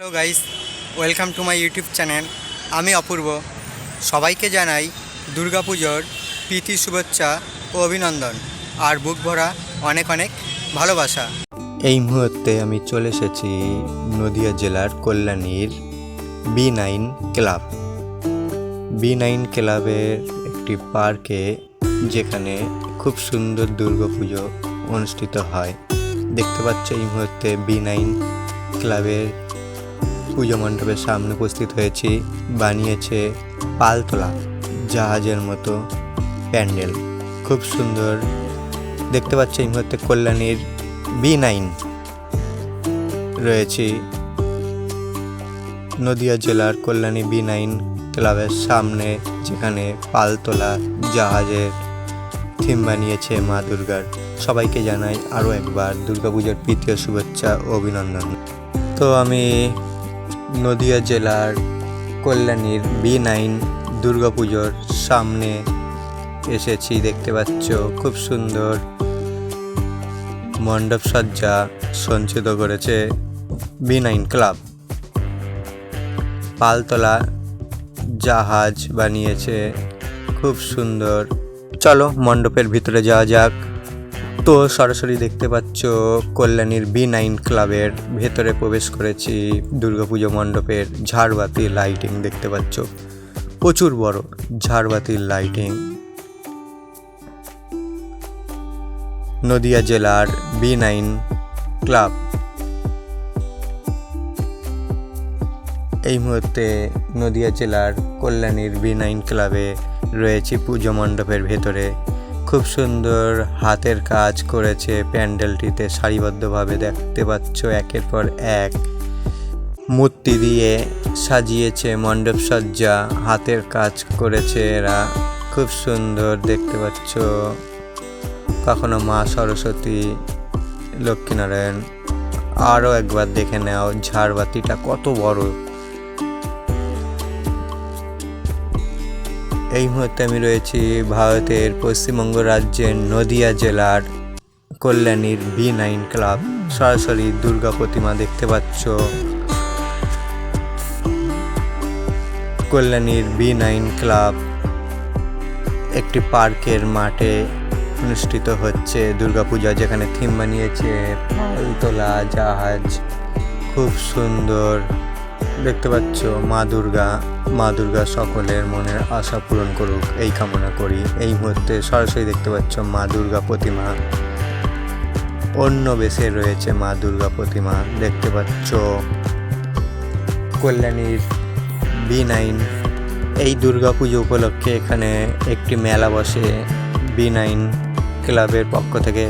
Hello guys welcome to my YouTube channel আমি অপূর্ব। সবাইকে জানাই দুর্গাপুজোর প্রীতি শুভেচ্ছা ও অভিনন্দন। আর বুক ভরা অনেক অনেক ভালোবাসা। এই মুহূর্তে আমি চলে এসেছি নদিয়া জেলার কল্যাণীর B nine club. B nine ক্লাবের একটি পার্কে যেখানে খুব সুন্দর দুর্গাপুজো অনুষ্ঠিত হয়। দেখতে পাচ্ছ এই মুহূর্তে বি নাইন ক্লাবের পুজো মণ্ডপের সামনে উপস্থিত হয়েছি। বানিয়েছে পালতোলা, জাহাজের মতো প্যান্ডেল। খুব সুন্দর। দেখতে পাচ্ছি এই মুহূর্তে কল্যাণীর বি নাইন। রয়েছি নদিয়া জেলার কল্যাণী বি নাইন ক্লাবের সামনে, যেখানে পালতোলা, জাহাজের থিম বানিয়েছে মা দুর্গার। সবাইকে জানাই আরও একবার দুর্গাপুজোর তৃতীয় শুভেচ্ছা অভিনন্দন। তো আমি নদিয়া জেলার কল্যাণীর বি নাইন দুর্গাপুজোর সামনে এসেছি, দেখতে পাচ্ছ, খুব সুন্দর মণ্ডপ সজ্জা সঞ্চিত করেছে বি নাইন ক্লাব। পালতলা জাহাজ বানিয়েছে, খুব সুন্দর। চলো মণ্ডপের ভিতরে যাওয়া যাক। তো সরাসরি দেখতে পাচ্ছ কল্যাণীর বি নাইন ক্লাবের ভেতরে প্রবেশ করেছি। দুর্গাপুজো মণ্ডপের ঝাড়বাতি লাইটিং দেখতে পাচ্ছ। প্রচুর বড় ঝাড়বাতির লাইটিং নদিয়া জেলার বি নাইন ক্লাব। এই মুহূর্তে নদিয়া জেলার কল্যাণীর বি নাইন ক্লাবে রয়েছে পুজো মণ্ডপের ভেতরে। খুব সুন্দর হাতের কাজ করেছে, প্যান্ডেলটিতে সারিবদ্ধভাবে দেখতে পাচ্ছ একের পর এক। মূর্তি দিয়ে সাজিয়েছে মণ্ডপ সজ্জা, হাতের কাজ করেছে এরা। খুব সুন্দর দেখতে পাচ্ছ। কখনো মা সরস্বতী, লক্ষ্মীনারায়ণ। আরও একবার দেখে নাও, ঝাড়বাতিটা কত বড়। এই মুহূর্তে আমি রয়েছি ভারতের পশ্চিমবঙ্গ রাজ্যের নদিয়া জেলার কল্যাণীর বি নাইন ক্লাব। সরাসরি দুর্গা প্রতিমা দেখতে পাচ্ছ। কল্যাণীর বি নাইন ক্লাব একটি পার্কের মাঠে অনুষ্ঠিত হচ্ছে দুর্গাপূজা, যেখানে থিম বানিয়েছে পালতোলা জাহাজ, খুব সুন্দর। দেখতে পাচ্ছ মা দুর্গা। মা দুর্গা সকলের মনের আশা পূরণ করুক। এই কামনা করি। এই মুহূর্তে সরাসরি দেখতে পাচ্ছ মা দুর্গা প্রতিমা। অন্য বেশে রয়েছে মা দুর্গা প্রতিমা। দেখতে পাচ্ছ কল্যাণীর বি নাইন। এই দুর্গা পুজো উপলক্ষে এখানে একটি মেলা বসে বি নাইন ক্লাবের পক্ষ থেকে